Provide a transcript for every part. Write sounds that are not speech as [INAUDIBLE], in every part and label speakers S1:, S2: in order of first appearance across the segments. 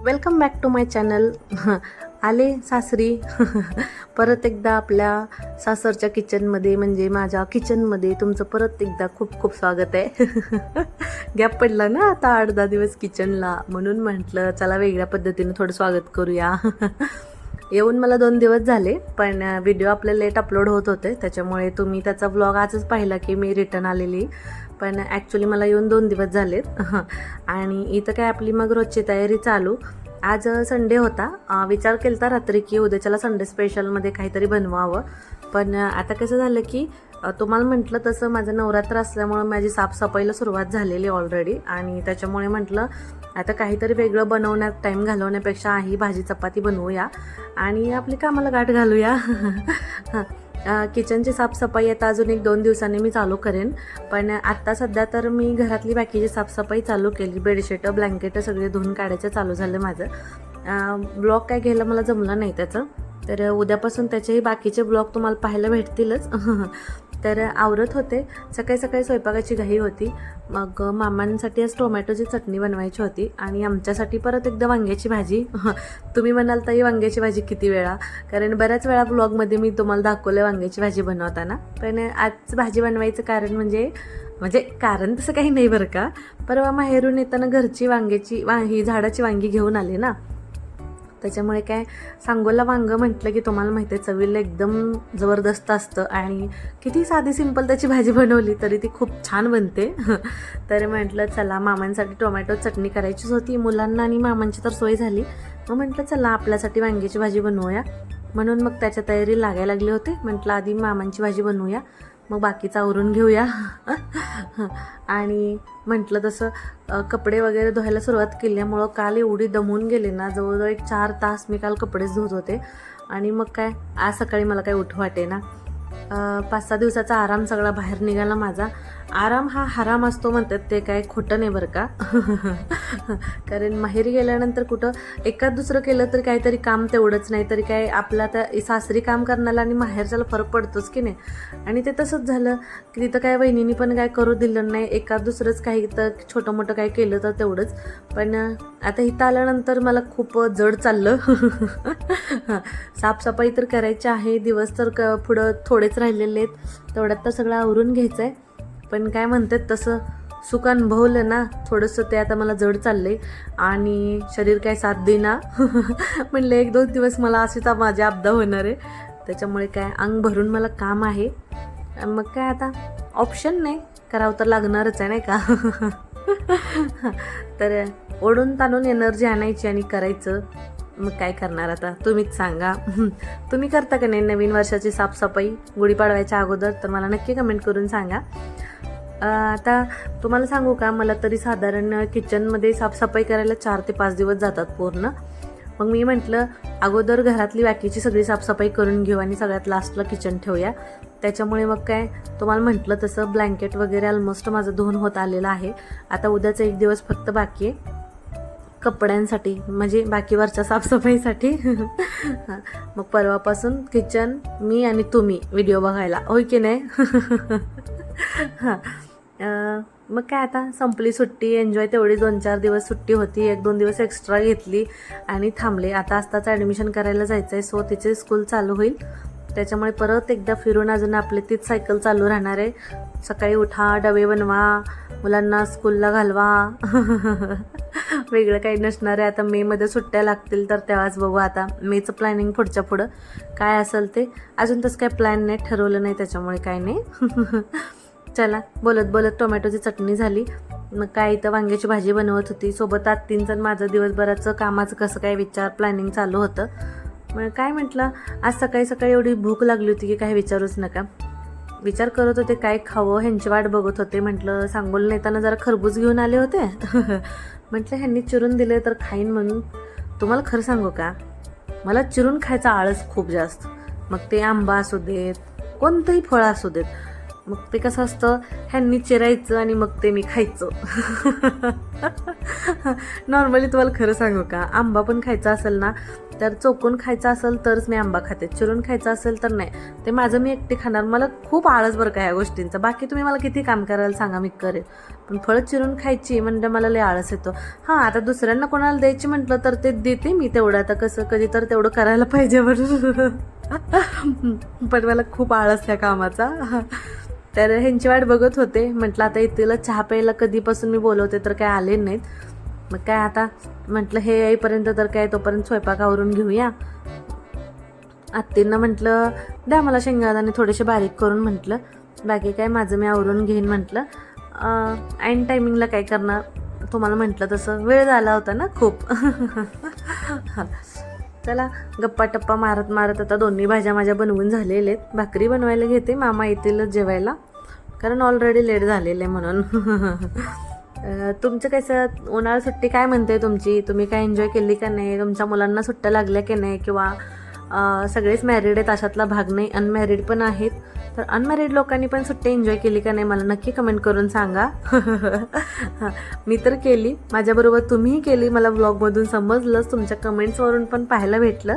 S1: Welcome back to my channel आले सासरी. [LAUGHS] परत एकदा आपल्या सासरच्या किचनमध्ये म्हणजे माझ्या किचनमध्ये तुमचं परत एकदा खूप खूप स्वागत आहे. [LAUGHS] गॅप पडला ना आता आठ दहा दिवस किचनला म्हणून म्हटलं चला वेगळ्या पद्धतीने थोडं स्वागत करूया. [LAUGHS] येऊन मला दोन दिवस झाले पण व्हिडिओ आपले लेट अपलोड होत होते. त्याच्यामुळे तुम्ही त्याचा ब्लॉग आजच पाहिला की मी रिटर्न आलेली. पण ॲक्च्युली मला येऊन दोन दिवस झालेत. [LAUGHS] आणि इथं काय आपली मग रोजची तयारी चालू. आज संडे होता. विचार केला रात्री की उद्याच्याला संडे स्पेशलमध्ये काहीतरी बनवावं. पण आता कसं झालं की तुम्हाला म्हटलं तसं माझं नवरात्र असल्यामुळं माझी साफसफाईला सुरुवात झालेली ऑलरेडी आणि त्याच्यामुळे म्हटलं आता काहीतरी वेगळं बनवण्यात टाईम घालवण्यापेक्षा ही भाजी चपाती बनवूया. आणि आपली कामाला गाठ घालूया. [LAUGHS] हां किचनची साफसफाई आता अजून एक दोन दिवसांनी मी चालू करेन. पण आत्ता सध्या तर मी घरातली बाकीची साफसफाई चालू केली. बेडशीटं ब्लँकेटं सगळे धुवून काढायचं चालू झालं माझं. ब्लॉग काय घ्यायला मला जमलं नाही त्याचं. तर उद्यापासून त्याचेही बाकीचे ब्लॉग तुम्हाला पाहायला भेटतीलच. [LAUGHS] तर आवरत होते. सकाळी सकाळी स्वयंपाकाची घाई होती. मग मामांसाठी आज टोमॅटोची चटणी बनवायची होती आणि आमच्यासाठी परत एकदा वांग्याची भाजी. [LAUGHS] तुम्ही म्हणाल ताई वांग्याची भाजी किती वेळा? कारण बऱ्याच वेळा ब्लॉगमध्ये मी तुम्हाला दाखवलं वांग्याची भाजी बनवताना. पण आज भाजी बनवायचं कारण म्हणजे म्हणजे कारण तसं काही नाही बरं का. परवा माहेरून येताना घरची वांग्याची वा ही झाडाची वांगी घेऊन आले ना. त्याच्यामुळे काय सांगोला वांगं म्हटलं की तुम्हाला माहिती आहे चवीला एकदम जबरदस्त असतं. आणि किती साधी सिंपल त्याची भाजी बनवली तरी ती खूप छान बनते. [LAUGHS] तर म्हटलं चला मामांसाठी टोमॅटो चटणी करायचीच होती. मुलांना आणि मामांची तर सोय झाली. मग म्हटलं चला आपल्यासाठी वांग्याची भाजी बनवूया. म्हणून मग त्याच्या तयारी लागायला लागले होते. म्हटलं आधी मामांची भाजी बनवूया. मग बाकीचं आवरून घेऊया. आणि म्हटलं तसं कपडे वगैरे धुवायला सुरुवात केल्यामुळं काल एवढी दमून गेले ना जवळजवळ एक चार तास मी काल कपडेच धुत होते. आणि मग काय आज सकाळी मला काय उठ वाटे ना पाच सहा दिवसाचा आराम सगळा बाहेर निघाला माझा. आराम हा हराम असतो म्हणतात ते काय खोटं नाही बरं का? [LAUGHS] कारण माहेरी गेल्यानंतर कुठं एकाच दुसरं केलं तर काहीतरी काम तेवढंच नाही तरी काय आपला त्या सासरी काम करण्याला आणि माहेरच्याला फरक पडतोच की नाही? आणि ते तसंच झालं की तिथं काय वहिनीनी पण काय करू दिलं नाही एकाच दुसरंच काही तर छोटं मोठं काय केलं तर तेवढंच. पण आता इथं आल्यानंतर मला खूप जड चाललं. [LAUGHS] साफसफाई तर करायची आहे दिवस तर क पुढं थोडेच राहिलेले आहेत. तेवढ्यात तर सगळं आवरून घ्यायचं आहे पण काय म्हणतात तसं सुख अनुभवलं ना थोडंसं ते आता मला जड चाललंय. आणि शरीर काय साथ देना [LAUGHS] म्हणलं एक दोन दिवस मला अशीच माझी आपदा होणार आहे. त्याच्यामुळे काय अंग भरून मला काम आहे. मग काय आता ऑप्शन नाही. करावं तर लागणारच आहे नाही का? [LAUGHS] तर ओढून ताणून एनर्जी आणायची आणि करायचं. मग काय करणार आता? तुम्हीच सांगा. [LAUGHS] तुम्ही करता का नाही नवीन वर्षाची साफसफाई? गुढीपाडवायच्या अगोदर? तर मला नक्की कमेंट करून सांगा. आता तुम्हाला सांगू का मला तरी साधारण किचनमध्ये साफसफाई करायला चार ते पाच दिवस जातात पूर्ण. मग मी म्हटलं अगोदर घरातली बाकीची सगळी साफसफाई करून घेऊ आणि सगळ्यात लास्टला किचन ठेवूया. त्याच्यामुळे मग काय तुम्हाला म्हटलं तसं ब्लँकेट वगैरे ऑलमोस्ट माझं धुवून होत आलेलं आहे. आता उद्याचा एक दिवस फक्त बाकी आहे. कपड्यांसाठी म्हणजे बाकीवरच्या साफसफाईसाठी. [LAUGHS] मग परवापासून किचन मी आणि तुम्ही व्हिडिओ बघायला. होय की नाही? [LAUGHS] हां. मग काय आता? संपली सुट्टी एन्जॉय तेवढी दोन चार दिवस सुट्टी होती. एक दोन दिवस एक्स्ट्रा घेतली आणि थांबले. आता आस्ताच ॲडमिशन करायला जायचं आहे सो तिचे स्कूल चालू होईल. त्याच्यामुळे परत एकदा फिरून अजून आपली तीच सायकल चालू राहणार आहे. सकाळी उठा डबे बनवा मुलांना स्कूलला घालवा. [LAUGHS] वेगळं काही नसणार आहे. आता मेमध्ये सुट्ट्या लागतील तर तेव्हाच बघू आता. मेचं प्लॅनिंग पुढच्या पुढं. काय असेल ते? अजून तसं काय प्लॅन नाही ठरवलं नाही त्याच्यामुळे काय नाही. [LAUGHS] चला बोलत बोलत टोमॅटोची चटणी झाली. मग काय इथं वांग्याची भाजी बनवत होती. सोबत आत्तींचं माझं दिवसभराचं कामाचं कसं काय विचार प्लॅनिंग चालू होतं. मग काय म्हटलं आज सकाळी सकाळी एवढी भूक लागली होती की काही विचारूच नका. विचार करत होते काय खावं ह्यांची वाट बघत होते. म्हटलं सांगोल नेताना जरा खरबूज घेऊन आले होते. [LAUGHS] म्हटलं ह्यांनी चिरून दिले तर खाईन म्हणून. तुम्हाला खरं सांगू का? मला चिरून खायचा आळस खूप जास्त. मग ते आंबा असू देत कोणतंही फळ असू देत. मग ते कसं असतं ह्यांनी चिरायचं आणि मग ते मी खायचं. नॉर्मली तुम्हाला खरं सांगू का आंबा पण खायचा असेल ना तर चोकून खायचा असेल तरच मी आंबा खाते. चिरून खायचा असेल तर नाही. ते माझं मी एकटी खाणार. मला खूप आळस बरं का या गोष्टींचा. बाकी तुम्ही मला किती काम करायला सांगा मी करेल पण फळं चिरून खायची म्हणजे मला लय आळस येतो. हां आता दुसऱ्यांना कोणाला द्यायची म्हटलं तर ते देते मी तेवढं. आता कसं कधी तर तेवढं करायला पाहिजे बरं पण मला खूप आळस या कामाचा. तर ह्यांची वाट बघत होते. म्हटलं आता इथेला चहा प्यायला कधीपासून मी बोलवते तर काय आले नाहीत. मग काय आता? म्हटलं हे येईपर्यंत तर काय तोपर्यंत स्वयंपाक आवरून घेऊया. आत्तींना म्हटलं द्या मला शेंगादाणे थोडेसे बारीक करून म्हटलं. बाकी काय माझं मी आवरून घेईन म्हटलं. ऐन टायमिंगला काय करणार? तुम्हाला म्हटलं तसं. वेळ झाला होता ना खूप. [LAUGHS] चला गप्पा टप्पा मारत मारत आता दोन्ही भाज्या माझ्या बनवून झालेल्या आहेत. भाकरी बनवायला घेते मामा येतीलच जेवायला. कारण ऑलरेडी लेट झालेलं आहे म्हणून [LAUGHS] तुमचं कसं उन्हाळा सुट्टी काय म्हणते तुमची? तुम्ही काय एन्जॉय केली का नाही? तुमच्या मुलांना सुट्ट्या लागल्या की नाही? किंवा सगळेच मॅरिड आहेत अशातला भाग नाही. अनमॅरिड पण आहेत. तर अनमॅरिड लोकांनी पण सुट्टी एन्जॉय केली का नाही मला नक्की कमेंट करून सांगा. [LAUGHS] मी तर केली. माझ्याबरोबर तुम्हीही केली. मला ब्लॉगमधून समजलंच. तुमच्या कमेंट्सवरून पण पाहायला भेटलं.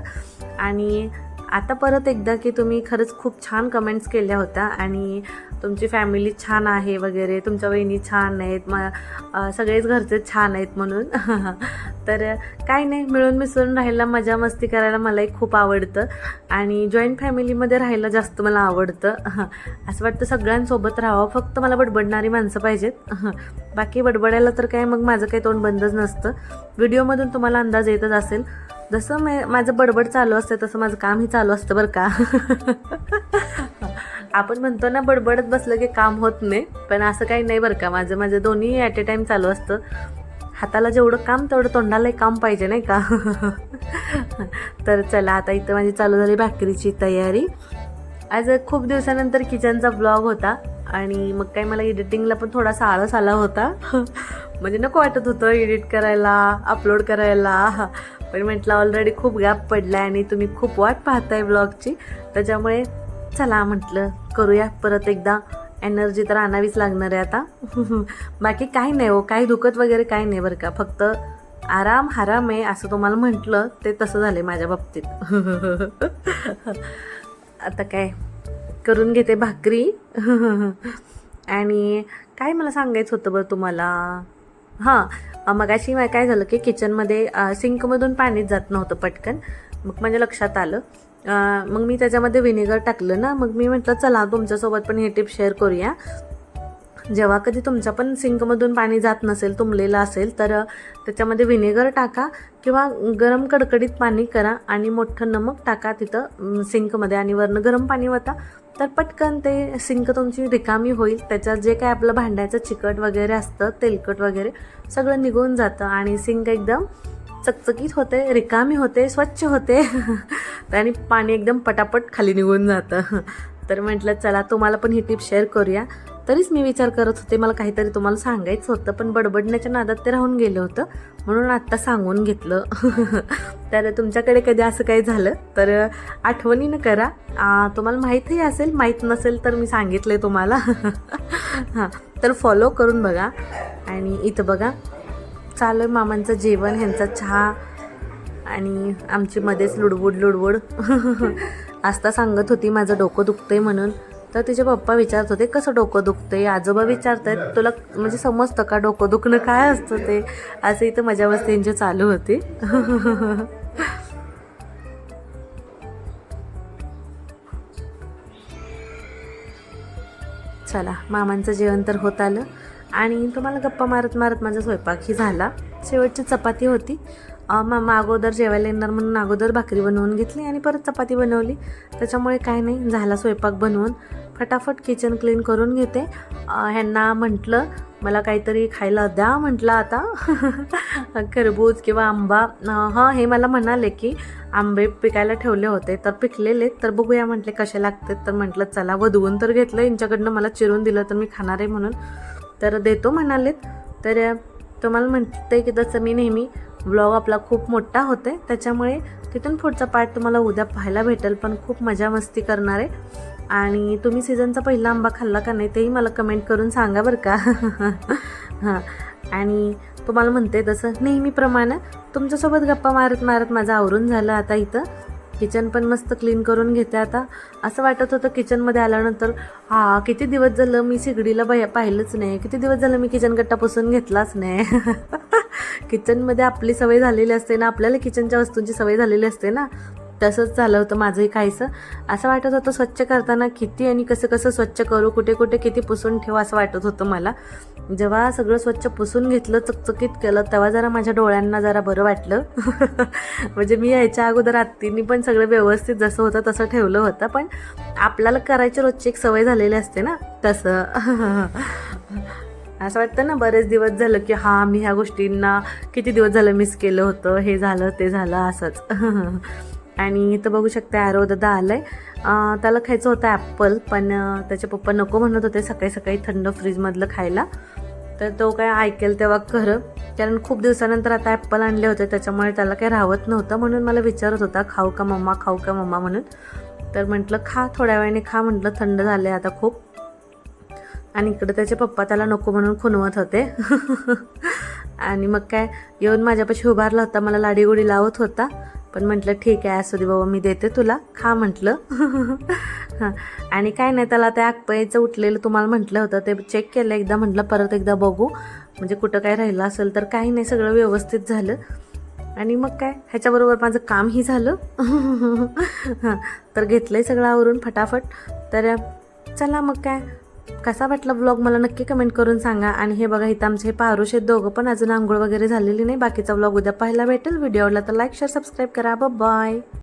S1: आणि आता परत एकदा की तुम्ही खरंच खूप छान कमेंट्स केल्या होत्या आणि तुमची फॅमिली छान आहे वगैरे तुमच्या वहिनी छान आहेत म सगळेच घरचे छान आहेत म्हणून. [LAUGHS] तर काय नाही मिळून मिसळून राहायला मजा मस्ती करायला मलाही खूप आवडतं आणि जॉईंट फॅमिलीमध्ये राहायला जास्त मला आवडतं. [LAUGHS] असं वाटतं सगळ्यांसोबत राहावं फक्त मला बडबडणारी माणसं पाहिजेत. [LAUGHS] बाकी बडबडायला तर काय मग माझं काही तोंड बंदच नसतं. व्हिडिओमधून तुम्हाला अंदाज येतच असेल. जसं मे माझं बडबड चालू असतं तसं माझं कामही चालू असतं बरं का. आपण म्हणतो ना बडबडत बसलं की काम होत नाही पण असं काही नाही बरं का. माझं माझं दोन्ही ॲट ए टाईम चालू असतं. हाताला जेवढं काम तेवढं तोंडालाही काम पाहिजे नाही का? तर चला आता इथं माझी चालू झाली भाकरीची तयारी. आज खूप दिवसानंतर किचनचा ब्लॉग होता आणि मग काय मला एडिटिंगला पण थोडासा आळस आला होता. म्हणजे नको वाटत होतं एडिट करायला अपलोड करायला. पण म्हटलं ऑलरेडी खूप गॅप पडला आणि तुम्ही खूप वाट पाहताय ब्लॉगची त्याच्यामुळे चला म्हटलं करूया परत एकदा. एनर्जी तर आणावीच लागणार आहे आता. [LAUGHS] बाकी काही नाही हो काही दुखत वगैरे काही नाही बरं का. फक्त आराम हराम आहे असं तुम्हाला म्हटलं ते तसं झालं आहे माझ्या बाबतीत. [LAUGHS] आता काय? करून घेते भाकरी. [LAUGHS] आणि काय मला सांगायचं होतं बरं तुम्हाला? हां मगाशी मला काय झालं की किचनमध्ये सिंकमधून पाणीच जात नव्हतं पटकन. मग माझ्या लक्षात आलं. मग मी त्याच्यामध्ये व्हिनेगर टाकलं ना मग मी म्हटलं चला तुमच्यासोबत पण हे टिप शेअर करूया. जेव्हा कधी तुमच्या पण सिंकमधून पाणी जात नसेल तुंबलेलं असेल तर त्याच्यामध्ये व्हिनेगर टाका किंवा गरम कडकडीत पाणी करा आणि मोठं नमक टाका तिथं सिंकमध्ये आणि वरनं गरम पाणी वता. तर पटकन ते सिंक तुमची रिकामी होईल. त्याच्यात जे काय आपलं भांड्याचं चिकट वगैरे असतं तेलकट वगैरे सगळं निघून जातं आणि सिंक एकदम चकचकीत होते रिकामी होते स्वच्छ होते. [LAUGHS] आणि पाणी एकदम पटापट खाली निघून जातं. [LAUGHS] तर म्हटलं चला तुम्हाला पण ही टिप शेअर करूया. तरीच मी विचार करत होते मला काहीतरी तुम्हाला सांगायचं होतं पण बडबडण्याच्या नादात ते राहून गेलं होतं. म्हणून आत्ता सांगून घेतलं. [LAUGHS] तर तुमच्याकडे कधी असं काही झालं तर आठवणीनं करा. आ, तुम्हाला माहीतही असेल माहीत नसेल तर मी सांगितलं तुम्हाला. [LAUGHS] हां तर फॉलो करून बघा. आणि इथं बघा चालू आहे मामांचं जेवण ह्यांचा चहा आणि आमची मध्येच लुडबुड लुडबुड [LAUGHS] आस्ता सांगत होती माझं डोकं दुखतंय म्हणून. तर तिचे पप्पा विचारत होते कसं डोकं दुखतंय? आजोबा विचारत आहेत तुला म्हणजे समजतं का डोकं दुखणं? काय असतं ते? असं इथं मजा मस्ती चालू होती. चला मामांचं जेवण तर होत आलं. आणि तुम्हाला गप्पा मारत मारत माझा स्वयंपाकही झाला. शेवटची चपाती होती. मामा अगोदर जेवायला येणार म्हणून अगोदर भाकरी बनवून घेतली आणि परत चपाती बनवली. त्याच्यामुळे काय नाही झाला स्वयंपाक बनवून. फटाफट किचन क्लीन करून घेते. ह्यांना म्हटलं मला काहीतरी खायला द्या म्हटलं आता. [LAUGHS] खरबूज किंवा आंबा. हां हे मला म्हणाले की आंबे पिकायला ठेवले होते तर पिकलेले तर बघूया म्हटले कसे लागतात? तर म्हटलं चला वधवून तर घेतलं यांच्याकडनं मला चिरून दिलं तर मी खाणार आहे म्हणून. तर देतो म्हणालेत. तर तुम्हाला म्हणते की तसं मी नेहमी ब्लॉग आपला खूप मोठा होते. त्याच्यामुळे तिथून पुढचा पार्ट तुम्हाला उद्या पाहायला भेटेल पण खूप मजा मस्ती करणार. आहे आणि तुम्ही सीझनचा पहिला आंबा खाल्ला का नाही तेही मला कमेंट करून सांगा बरं का. [LAUGHS] हां. आणि तुम्हाला म्हणते तसं नेहमीप्रमाणे तुमच्यासोबत गप्पा मारत मारत माझं आवरून झालं आता इथं. किचन पण मस्त क्लीन करून घेते आता. असं वाटत होतं किचनमध्ये आल्यानंतर हा किती दिवस झालं मी सिगडीला बाहेर पाहिलंच नाही. किती दिवस झालं मी किचन गट्टा पुसून घेतलाच नाही. [LAUGHS] किचनमध्ये आपली सवय झालेली असते ना आपल्याला किचनच्या वस्तूंची सवय झालेली असते ना. तसंच झालं होतं माझंही काहीसं. असं वाटत होतं स्वच्छ करताना किती आणि कसं कसं स्वच्छ करू कुठे कुठे किती पुसून ठेवू असं वाटत होतं मला. जेव्हा सगळं स्वच्छ पुसून घेतलं चकचकीत केलं तेव्हा जरा माझ्या डोळ्यांना जरा बरं वाटलं. [LAUGHS] म्हणजे मी यायच्या अगोदर आत्तींनी पण सगळं व्यवस्थित जसं होतं तसं ठेवलं होतं. पण आपल्याला करायची रोजची एक सवय झालेली असते ना तसं. [LAUGHS] असं वाटतं ना बरेच दिवस झालं की हां मी ह्या गोष्टींना किती दिवस झालं मिस केलं होतं हे झालं ते झालं असंच. [LAUGHS] आणि इथं बघू शकता ॲरो दादा आलं आहे त्याला खायचं होतं ॲप्पल पण त्याचे पप्पा नको म्हणत होते सकाळी सकाळी थंड फ्रीजमधलं खायला. तर तो काय ऐकेल तेव्हा खरं. कारण खूप दिवसानंतर आता ॲप्पल आणले होते त्याच्यामुळे त्याला काही राहत नव्हतं म्हणून मला विचारत होता खाऊ का मम्मा खाऊ का मम्मा? म्हणून. तर म्हटलं खा थोड्या वेळाने खा म्हटलं थंड झालं आहे आता खूप. आणि इकडं त्याचे पप्पा त्याला नको म्हणून खुनवत होते. [LAUGHS] आणि मग काय येऊन माझ्यापाशी उभारला होता मला लाडीगुडी लावत होता. पण म्हटलं ठीक आहे असू दे बाबा मी देते तुला. खा म्हटलं. [LAUGHS] हां. आणि काय नाही त्याला त्या आकपायचं उठलेलं तुम्हाला म्हटलं होतं ते चेक केलं एकदा म्हटलं परत एकदा बघू. म्हणजे कुठं काय राहिलं असेल तर काही नाही सगळं व्यवस्थित झालं. आणि मग काय ह्याच्याबरोबर माझं कामही झालं. [LAUGHS] हां. तर घेतलं आहे सगळं आवरून फटाफट. तर चला मग काय कसा वाटला ब्लॉग मला नक्की कमेंट करून सांगा. आणि हे बघा इथं आमचे हे पारुष आहेत दोघं पण अजून आंघोळ वगैरे झालेली नाही. बाकीचा ब्लॉग उद्या पाहायला भेटेल. व्हिडिओ आवडला तर लाईक शेअर सबस्क्राईब करा. बाय